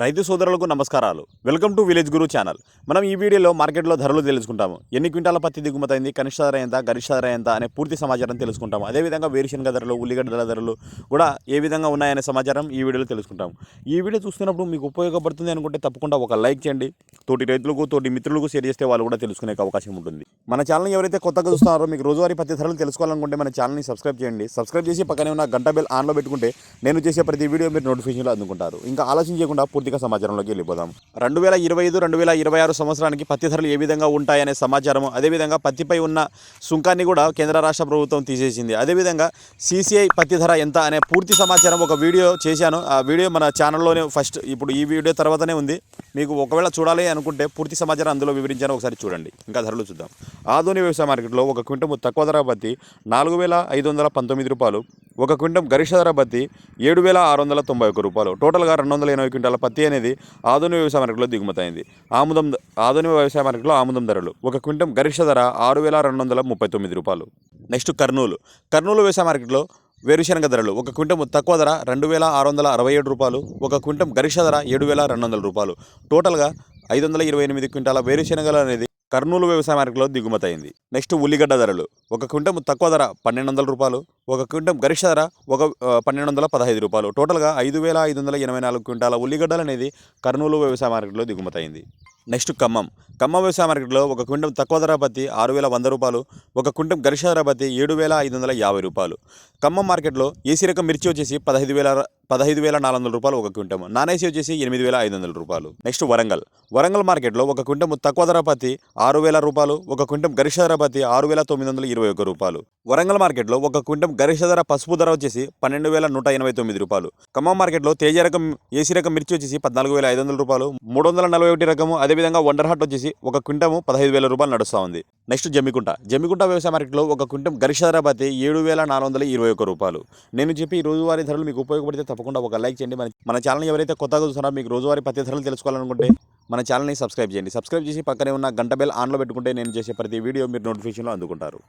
రైతు సోదరులకు నమస్కారాలు. Welcome to village guru channel. మనం ఈ వీడియోలో మార్కెట్లో ధరలు తెలుసుకుంటాము. ఎన్ని క్వింటాల పత్తి దిగుమతైంది కనిష్ట ధర ఎంత గరిష్ట ధర ఎంత అనే పూర్తి సమాచారం తెలుసుకుంటాము. అదేవిధంగా వేరుశనగ ధరలు ఉల్లిగడ్డల ధరలు కూడా ఏ విధంగా ఉన్నాయనే సమాచారం ఈ వీడియోలో తెలుసుకుంటాము. ఈ వీడియో చూస్తున్నప్పుడు మీకు ఉపయోగపడుతుంది అనుకుంటే తప్పకుండా ఒక లైక్ చేయండి. తోటి రైతులకు తోటి మిత్రులకు షేర్ చేస్తే వాళ్ళు కూడా తెలుసుకునే అవకాశం ఉంటుంది. మన ఛానల్ ఎవరైతే కొత్తగా చూస్తున్నారో మీకు రోజువారీ పత్తి ధరలు తెలుసుకోవాలనుకుంటే మన ఛానల్ని సబ్స్క్రైబ్ చేయండి. సబ్స్క్రైబ్ చేసి పక్కనే ఉన్న గంట బెల్ ఆన్లో పెట్టుకుంటే నేను చేసే ప్రతి వీడియో మీరు నోటిఫికేషన్లో అందుకుంటారు. ఇంకా ఆలోచన చేయకుండా పూర్తిగా సమాచారంలోకి వెళ్ళిపోదాం. రెండు వేల ఇరవై ఐదు రెండు వేల ఇరవై ఆరు సంవత్సరానికి పత్తి ధరలు ఏ విధంగా ఉంటాయనే సమాచారం అదేవిధంగా పత్తిపై ఉన్న సుంకాన్ని కూడా కేంద్ర రాష్ట్ర ప్రభుత్వం తీసేసింది. అదేవిధంగా సీసీఐ పత్తి ధర ఎంత అనే పూర్తి సమాచారం ఒక వీడియో చేశాను. ఆ వీడియో మన ఛానల్లోనే ఫస్ట్ ఇప్పుడు ఈ వీడియో తర్వాతనే ఉంది. మీకు ఒకవేళ చూడాలి అనుకుంటే పూర్తి సమాచారం అందులో వివరించాను. ఒకసారి చూడండి. ఇంకా ధరలు చూద్దాం. ఆధునిక వ్యవసాయ మార్కెట్లో ఒక క్వింటం తక్కువ ధర పత్తి నాలుగు వేల ఐదు వందల పంతొమ్మిది రూపాయలు. ఒక క్వింటం గరిష్ట ధర పత్తి ఏడు వేల ఆరు వందల తొంభై ఒక్క రూపాయలు. టోటల్గా రెండు వందల ఎనభై క్వింటాల పత్తి అనేది ఆధునిక వ్యవసాయ మార్కెట్లో దిగుమతైంది. ఆముదం ఆధునిక వ్యవసాయ మార్కెట్లో ఆముదం ధరలు. ఒక క్వింటం గరిష్ట ధర ఆరు వేల రెండు వందల ముప్పై తొమ్మిది రూపాయలు. నెక్స్ట్ కర్నూలు. కర్నూలు వ్యవసాయ మార్కెట్లో వేరుశనగ ధరలు. ఒక క్వింటం తక్కువ ధర రెండు వేల ఆరు వందల అరవై ఏడు రూపాయలు. ఒక క్వింటం గరిష్ట ధర ఏడు వేల రెండు వందల రూపాయలు. టోటల్గా ఐదు వందల ఇరవై ఎనిమిది క్వింటాల వేరుశనగలు అనేది కర్నూలు వ్యవసాయ మార్కెట్లో దిగుమతైంది నెక్స్ట్ ఉల్లిగడ్డ ధరలు. ఒక క్వింటం తక్కువ ధర పన్నెండు వందల రూపాయలు. ఒక క్వింటం గరిష్ట ధర ఒక పన్నెండు వందల పదహైదు రూపాయలు. టోటల్గా ఐదు వేల ఐదు వందల ఎనభై నాలుగు క్వింటాల ఉల్లిగడ్డలు అనేది కర్నూలు వ్యవసాయ మార్కెట్లో దిగుమతైంది నెక్స్ట్ ఖమ్మం. ఖమ్మం వ్యవసాయ మార్కెట్లో ఒక క్వింటం తక్కువ ధర పత్తి ఆరు వేల వంద రూపాయలు. ఒక క్వింటం గరిష్ట ధర పత్తి ఏడు వేల ఐదు వందల యాభై రూపాయలు. ఖమ్మం మార్కెట్లో ఏసీ రకం మిర్చి వచ్చేసి పదహైదు వేల పదహైదు వేల నాలుగు వందల రూపాయలు ఒక క్వింటము నానేసి వచ్చేసి ఎనిమిది వేల ఐదు వందల రూపాయలు. నెక్స్ట్ వరంగల్. వరంగల్ మార్కెట్లో ఒక క్వింటము తక్కువ ధర పత్తి ఆరు వేల రూపాయలు ఒక క్వింటం గరిష్ట ధర పత్తి ఆరు వేల తొమ్మిది వందల ఇరవై ఒక్క రూపాయలు. వరంగల్ మార్కెట్లో ఒక క్వింటం గరిష్ట ధర పసుపు ధర వచ్చేసి పన్నెండు వేల నూట ఎనభై తొమ్మిది రూపాయలు. ఖమ్మం మార్కెట్లో తేజ రకం ఏసీ రకం మిర్చి వచ్చేసి పద్నాలుగు వేల ఐదు వందల రూపాయలు. మూడు వందల నలభై ఒకటి రకము అదేవిధంగా వండర్ హాట్ వచ్చేసి ఒక క్వింటము పదహైదు వేల రూపాయలు నడుస్తూ ఉంది. నెక్స్ట్ జమ్మికుంట. జమ్మికుంట వ్యవసాయ మార్కెట్లో ఒక క్వింటం గరిష్ట ధర పత్తి ఏడు వేల నాలుగు వందల ఇరవై ఒక్క రూపాయలు. నేను చెప్పి ఈ రోజువారీ ధరలు మీకు ఉపయోగపడితే తప్పకుండా ఒక లైక్ చేయండి. మన మన ఛానల్ ఎవరైతే కొత్తగా చూస్తున్నారో మీకు రోజువారీ పత్తి ధరలు తెలుసుకోవాలనుకుంటే మన ఛానల్ని సబ్స్క్రైబ్ చేయండి. సబ్స్క్రైబ్ చేసి పక్కనే ఉన్న గంట బెల్ ఆన్లో పెట్టుకుంటే నేను చేసే ప్రతి వీడియో మీరు నోటిఫికేషన్లో అందుకుంటారు.